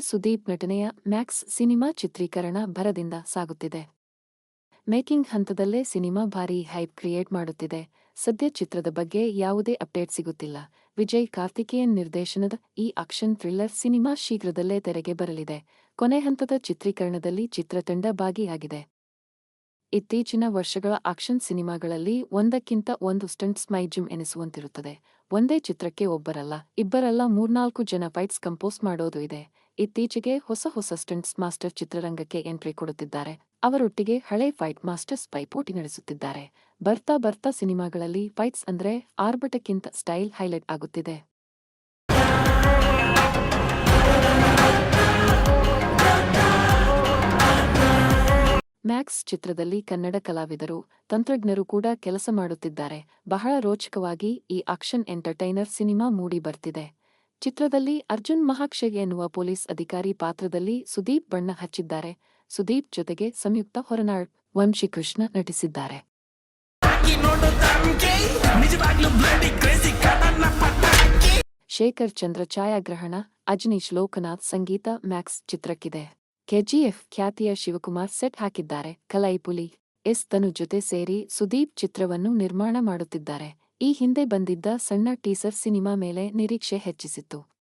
ಸುದೀಪ್ ನಟನೆಯ Max cinema ಚಿತ್ರೀಕರಣ ಭರದಿಂದ ಸಾಗುತ್ತಿದೆ. ಮೇಕಿಂಗ್ ಹಂತದಲ್ಲೇ ಸಿನಿಮಾ ಭಾರೀ ಹೈಪ್ ಕ್ರಿಯೇಟ್ ಮಾಡುತ್ತಿದೆ. ಸದ್ಯ ಚಿತ್ರದ ಬಗ್ಗೆ ಯಾವುದೇ ಅಪ್ಡೇಟ್ ಸಿಗುತ್ತಿಲ್ಲ. ವಿಜಯ್ ಕಾರ್ತಿಕೇಯನ್ ನಿರ್ದೇಶನದ ಈ ಆಕ್ಷನ್ ಥ್ರಿಲ್ಲರ್ ಸಿನಿಮಾ ಶೀಘ್ರದಲ್ಲೇ ತೆರೆಗೆ ಬರಲಿದೆ. ಕೊನೆ ಹಂತದ ಚಿತ್ರೀಕರಣದಲ್ಲಿ ಚಿತ್ರತಂಡ ಭಾಗಿಯಾಗಿದೆ. ಇತ್ತೀಚಿನ ವರ್ಷಗಳ ಆಕ್ಷನ್ ಸಿನಿಮಾಗಳಲ್ಲಿ ಒಂದಕ್ಕಿಂತ ಒಂದು ಸ್ಟಂಟ್ಸ್ ಮೈಜಿಮ್ ಎನಿಸುವಂತಿರುತ್ತದೆ. ಒಂದೇ ಚಿತ್ರಕ್ಕೆ ಒಬ್ಬರಲ್ಲ, ಇಬ್ಬರಲ್ಲ ಮೂರ್ನಾಲ್ಕು ಜನ ಫೈಟ್ಸ್ ಕಂಪೋಸ್ ಮಾಡೋದು ಇದೆ. ಇತ್ತೀಚೆಗೆ ಹೊಸ ಹೊಸ ಸ್ಟಂಟ್ಸ್ ಮಾಸ್ಟರ್ ಚಿತ್ರರಂಗಕ್ಕೆ ಎಂಟ್ರಿ ಕೊಡುತ್ತಿದ್ದಾರೆ. ಅವರೊಟ್ಟಿಗೆ ಹಳೆ ಫೈಟ್ ಮಾಸ್ಟರ್ಸ್ ಪೈಪೋಟಿ ನಡೆಸುತ್ತಿದ್ದಾರೆ. ಬರ್ತಾ ಬರ್ತಾ ಸಿನಿಮಾಗಳಲ್ಲಿ ಫೈಟ್ಸ್ ಅಂದ್ರೆ ಆರ್ಭಟಕ್ಕಿಂತ ಸ್ಟೈಲ್ ಹೈಲೈಟ್ ಆಗುತ್ತಿದೆ. ಮ್ಯಾಕ್ಸ್ ಚಿತ್ರದಲ್ಲಿ ಕನ್ನಡ ಕಲಾವಿದರು, ತಂತ್ರಜ್ಞರು ಕೂಡ ಕೆಲಸ ಮಾಡುತ್ತಿದ್ದಾರೆ. ಬಹಳ ರೋಚಕವಾಗಿ ಈ ಆಕ್ಷನ್ ಎಂಟರ್ಟೈನರ್ ಸಿನಿಮಾ ಮೂಡಿ ಬರ್ತಿದೆ. ಚಿತ್ರದಲ್ಲಿ ಅರ್ಜುನ್ ಮಹಾಕ್ಷಯ್ ಎನ್ನುವ ಪೊಲೀಸ್ ಅಧಿಕಾರಿ ಪಾತ್ರದಲ್ಲಿ ಸುದೀಪ್ ಬಣ್ಣ ಹಚ್ಚಿದ್ದಾರೆ. ಸುದೀಪ್ ಜೊತೆಗೆ ಸಂಯುಕ್ತ ಹೊರನಾಳ್ ವಂಶಿಕೃಷ್ಣ ನಟಿಸಿದ್ದಾರೆ. ಶೇಖರ್ ಚಂದ್ರ ಛಾಯಾಗ್ರಹಣ, ಅಜನೀಶ್ ಲೋಕನಾಥ್ ಸಂಗೀತ ಮ್ಯಾಕ್ಸ್ ಚಿತ್ರಕ್ಕಿದೆ. ಕೆಜಿಎಫ್ ಖ್ಯಾತಿಯ ಶಿವಕುಮಾರ್ ಸೆಟ್ ಹಾಕಿದ್ದಾರೆ. ಕಲೈಪುಲಿ ಎಸ್. ತನು ಜೊತೆ ಸೇರಿ ಸುದೀಪ್ ಚಿತ್ರವನ್ನು ನಿರ್ಮಾಣ ಮಾಡುತ್ತಿದ್ದಾರೆ. ಈ ಹಿಂದೆ ಬಂದಿದ್ದ ಸಣ್ಣ ಟೀಸರ್ ಸಿನಿಮಾ ಮೇಲೆ ನಿರೀಕ್ಷೆ ಹೆಚ್ಚಿಸಿತ್ತು.